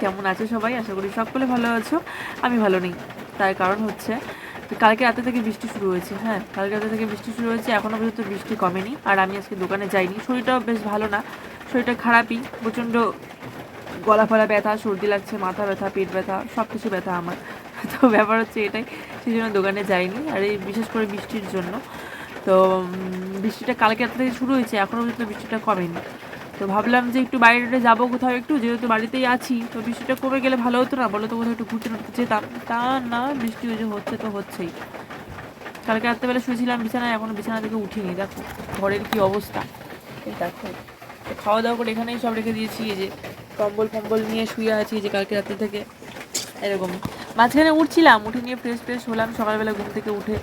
কেমন আছো সবাই? আশা করি সকলে ভালো আছো। আমি ভালো নেই। তার কারণ হচ্ছে কালকে রাতে থেকে বৃষ্টি শুরু হয়েছে হ্যাঁ? কালকে রাতে থেকে বৃষ্টি শুরু হয়েছে এখনও পর্যন্ত বৃষ্টি কমেনি। আর আমি আজকে দোকানে যাইনি। শরীরটাও বেশ ভালো না। শরীরটা খারাপই। প্রচণ্ড গলা ফলা ব্যথা, সর্দি লাগছে, মাথা ব্যথা, পেট ব্যথা সব কিছু ব্যথা আমার। তো ব্যাপার হচ্ছে এটাই। সেই জন্য দোকানে যাইনি। আর এই বিশেষ করে বৃষ্টির জন্য। তো বৃষ্টিটা কালকে রাত থেকে শুরু হয়েছে এখনও পর্যন্ত বৃষ্টিটা কমেনি। তো ভাবলাম যে একটু বাইরে যাব কোথাও একটু, যেহেতু বাড়িতেই আছি, তো বৃষ্টিটা কমে গেলে ভালো হতো না। বলো তো কোথাও একটু ঘুরতে টুরতে যেতাম। তা না, বৃষ্টি ওই যে হচ্ছে তো হচ্ছেই। কালকে রাত্রেবেলা শুয়েছিলাম বিছানায়, এখনও বিছানা থেকে উঠিনি। দেখো, ঘরের কি অবস্থা। এই দেখো খাওয়া দাওয়া করে এখানেই সব রেখে দিয়েছি। এই যে কম্বল ফম্বল নিয়ে শুয়ে আছি যে কালকে রাত্রে থেকে। এরকম। মাঝখানে উঠছিলাম, উঠে নিয়ে ফ্রেশ ফ্রেশ হলাম, সকালবেলা ঘুম থেকে উঠে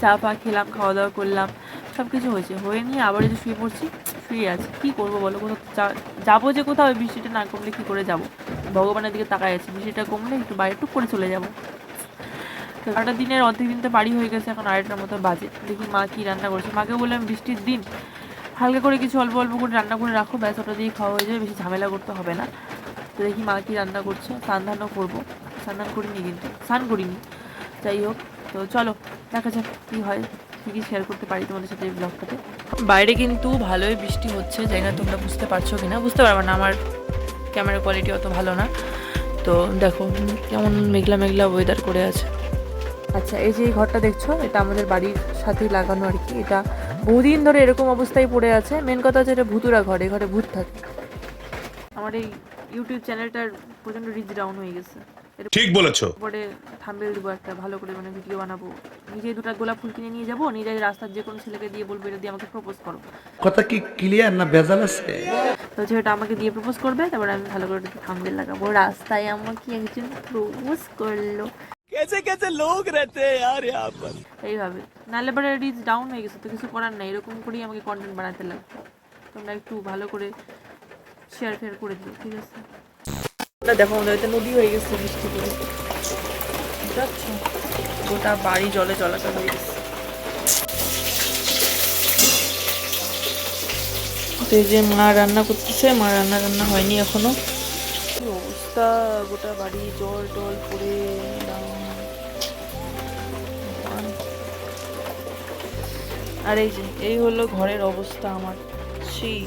চা ফা খেলাম, খাওয়া দাওয়া করলাম। সব কিছু হয়েছে। হয়ে নিয়ে আবার যে শুয়ে পড়ছি। শুয়ে আছি। কী করব বলো? কোথাও যাব যে কোথাও, বৃষ্টিটা না কমলে কী করে যাব? ভগবানের দিকে তাকায় আছে। বৃষ্টিটা কমলে একটু বাইরে টুক করে চলে যাব। তো সারাটা দিনের, অর্ধেক দিন তো বাড়ি হয়ে গেছে, এখন আড়াইটার মতো বাজে। দেখি মা কী রান্না করছে। মাকে বললাম, বৃষ্টির দিন। হালকা করে কিছু অল্প অল্প করে রান্না করে রাখো। ব্যাস, ওটা দিয়ে খাওয়া হয়ে যাবে। বেশি ঝামেলা করতে হবে না। তো দেখি মা কী রান্না করছে। স্নান ধানও করব। স্নান ধান করিনি কিন্তু। স্নান করিনি। যাই হোক। তো চলো, দেখা যাক কী হয়। কী কী শেয়ার করতে পারি তোমাদের সাথে এই ব্লগটাতে বাইরে কিন্তু ভালোই বৃষ্টি হচ্ছে জানি না তোমরা বুঝতে পারছ কি না বুঝতে পারবে না আমার ক্যামেরা কোয়ালিটি অত ভালো না। তো দেখো কেমন মেঘলা মেঘলা ওয়েদার করে আছে। আচ্ছা এই যে এই ঘরটা দেখছ এটা আমাদের বাড়ির সাথেই লাগানো আর কি। এটা বহুদিন ধরে এরকম অবস্থায় পড়ে আছে। মেন কথা হচ্ছে এটা ভূতুরা ঘর ঘরে ভূত থাকে। আমার এই ইউটিউব চ্যানেলটার প্রচণ্ড রিচ ডাউন হয়ে গেছে। ঠিক বলেছ। পরে থাম্বনেল দেবো একটা ভালো করে মানে ভিডিও বানাবো। নিজে দুটো গোলাপ ফুল কিনে নিয়ে যাব নিজে রাস্তার যে কোনো ছেলেকে দিয়ে বলব এটা দিয়ে আমাকে প্রপোজ করো। কথা কি ক্লিয়ার না বেজাল আছে? তো যেটা আমাকে দিয়ে প্রপোজ করবে তারপর আমি ভালো করে থাম্বনেল লাগাবো। রাস্তায় আমাকে একজন প্রপোজ করল। কেসে কেসে লোক রেতে আর ইয়ার পর। এইভাবে। নালে পরে রিচ ডাউন হয়ে গেছে তো কিছু করার নাই। এরকম করেই আমাকে কন্টেন্ট বানাতে লাগবে। তোমরা একটু ভালো করে শেয়ার ফেয়ার করে দিও ঠিক আছে? দেখো, আমাদের বাড়িতে নদী হয়ে গেছে, বৃষ্টি করে বুঝতে গোটা বাড়ি জলে জলাকার হয়ে গেছে। এই যে মা রান্না করতেছে, মা রান্না রান্না হয়নি এখনও। অবস্থা? গোটা বাড়ি জল টল। ভগবান। আর এই যে, এই হলো ঘরের অবস্থা আমার। সেই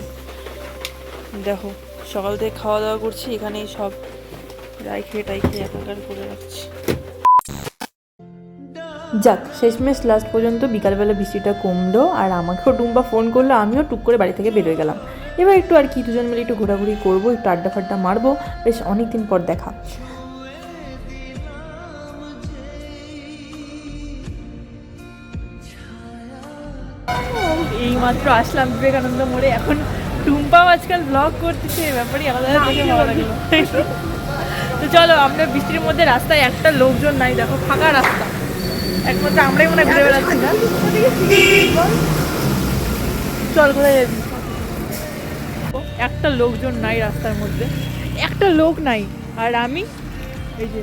দেখো। সকাল থেকে খাওয়া দাওয়া করছি এখানেই সব। রাই খেয়ে টাই খেয়ে একাকার করে রাখছি। যাক শেষমেশ লাস্ট পর্যন্ত বিকালবেলা বৃষ্টিটা কমলো আর আমাকেও টুম্বা ফোন করল আমিও টুক করে বাড়ি থেকে বেরোয় গেলাম। এবার একটু আর কি দুজন মিলে একটু ঘোরাঘুরি করব একটু আড্ডা ফাড্ডা মারবো বেশ অনেক দিন পর দেখা। এই মাত্র আসলাম বিবেকানন্দ মোড়ে এখন টুম্পাও আজকাল ব্লগ করতেছে ব্যাপারই আলাদা দেখে ভালো লাগল। তো চলো আমরা বৃষ্টির মধ্যে রাস্তায় একটা লোকজন নাই দেখো ফাঁকা রাস্তা। একমাত্র আমরাই মনে হয় ঘুরে বেড়াচ্ছি না? চল কোথায় যাবি? একটা লোকজন নাই রাস্তার মধ্যে। একটা লোক নাই আর আমি এই যে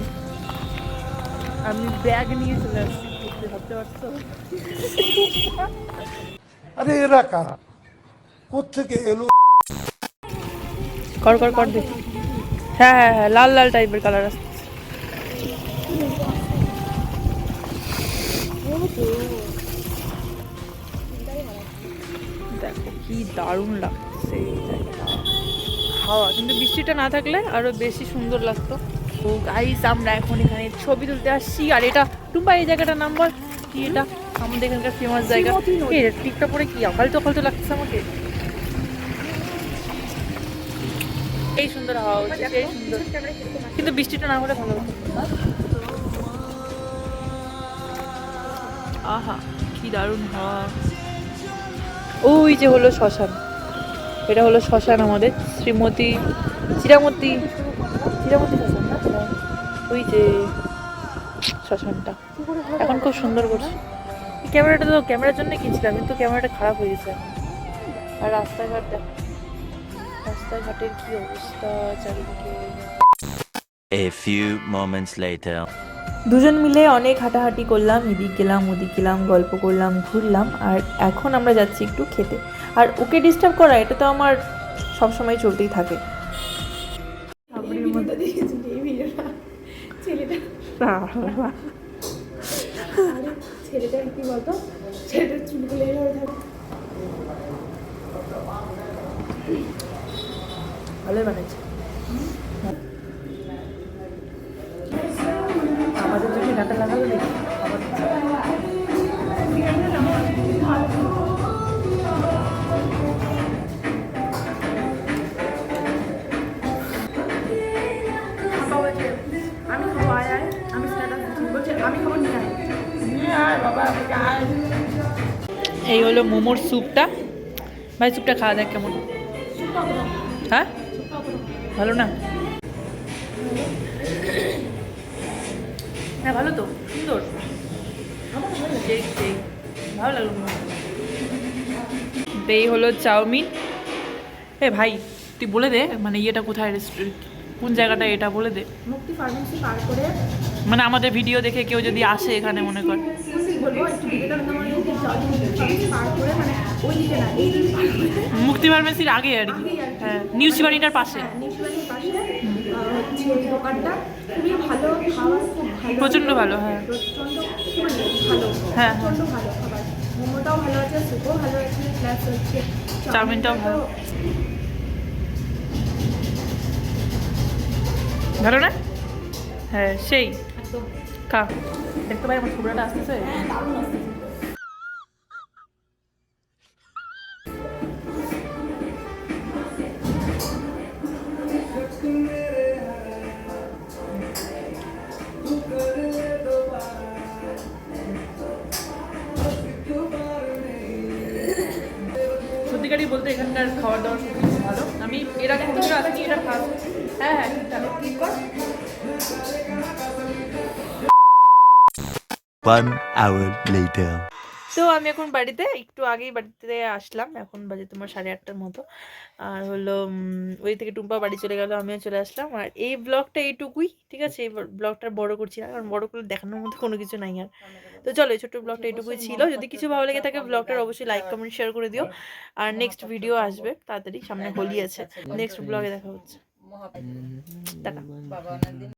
আমি ব্যাগ নিয়ে চলে আসছি ভাবতে পারছ? আরে এরা কারা? কোথেকে এলো? কর কর কর দে। হ্যাঁ হ্যাঁ হ্যাঁ লাল লাল টাইপের কালার আসছে দেখো কি দারুণ লাগছে। এই জায়গাটা। হাওয়া কিন্তু বৃষ্টিটা না থাকলে আরও বেশি সুন্দর লাগতো। তো গাইস আমরা এখন এখানে ছবি তুলতে আসছি। আর এটা টুম্বা এই জায়গাটার নাম বল? কি এটা? আমাদের এখানকার ফেমাস জায়গা। এই টিকটা পরে কি আকাল তো তো লাগছে আমাকে। এই সুন্দর হাওয়া হচ্ছে সেই সুন্দর। কিন্তু বৃষ্টিটা না হলে ভালো হতো। আহা কি দারুণ হাওয়া। ওই যে হলো শ্মশান। এটা হলো শ্মশান আমাদের শ্রীমতী চিরামতি চিরামতি শ্মশান না। ওই যে শ্মশানটা। এখন খুব সুন্দর করছে। এই ক্যামেরাটা তো ক্যামেরার জন্য কিনছিলাম কিন্তু ক্যামেরাটা খারাপ হয়ে গেছে। আর রাস্তাঘাট দেখো রাস্তাঘাটের কি অবস্থা চারিদিকে? A few moments later. দুজন মিলে অনেক হাঁটাহাঁটি করলাম এদিক গেলাম ওদিক গেলাম গল্প করলাম ঘুরলাম আর এখন আমরা যাচ্ছি একটু খেতে। আর ওকে ডিস্টার্ব করা এটা তো আমার সবসময় চলতেই থাকে। পাপড়ির মধ্যে দেখেছি ছেলেটা। কি বলতো? ছেলেটার চুলগুলো থাকে। ভালোই বানাচ্ছে আমাদের চোখে ডাটা লাগালো আমি খাব আয় আয়। আমি স্ট্যাটাস দিচ্ছি আমি খাব নিয়ে আয়। এই হলো মোমোর স্যুপটা। ভাই স্যুপটা খাওয়া যাক কেমন। হ্যাঁ? ভালো না? হ্যাঁ ভালো তো সুন্দর। ভালো লাগল এই হলো চাউমিন। এ ভাই তুই বলে দে মানে ইয়েটা কোথায় রেস্টুরেন্ট কোন জায়গাটা এটা বলে দে। মুক্তি ফার্মেসি পার করে মানে আমাদের ভিডিও দেখে কেউ যদি আসে এখানে মনে কর। বলব একটু বিবেকানন্দ মুক্তি ফার্মেসি করে মানে ওই দিকে না এই দিকে পার করে মুক্তি ফার্মেসির আগে আর কি হ্যাঁ নিউ শিবানিটার পাশে হ্যাঁ। খুবই ভালো খুব ভালো হ্যাঁ। হ্যাঁ, প্রচণ্ড ভালো খাবার। মোমোটাও ভালো আছে স্যুপও ভালো আছে প্লাস হচ্ছে চাউমিনটাও ভালো। ভালো না? হ্যাঁ সেই। খা দেখতে পাই আমার ছোকরাটা আসতেছে দারুণ আছে সত্যিকারই বলতে এখানকার খাবার দাবার সব কিছু ভালো আমি এর আগে কোনোদিনও আসিনি এটা ফার্স্ট হ্যাঁ হ্যাঁ ঠিকঠাক ঠিক কর One hour later. তো আমি এখন বাড়িতে একটু আগেই বাড়িতে আসলাম। এখন বাজে তোমার সাড়ে আটটার মতো। আর হলো উম, ওই থেকে টুম্পা বাড়ি চলে গেল আমিও চলে আসলাম। আর এই ব্লগটা এইটুকুই ঠিক আছে? এই ব্লগটা বড় করছি না কারণ বড় করে দেখানোর মধ্যে কোনো কিছু নাই আর। তো চলো এই ছোট্ট ব্লগটা এইটুকুই ছিল। যদি কিছু ভালো লেগে থাকে ব্লগটার অবশ্যই লাইক কমেন্ট শেয়ার করে দিও। আর নেক্সট ভিডিও আসবে তাড়াতাড়ি সামনে হোলি আছে। নেক্সট ব্লগে দেখা হচ্ছে। টাটা।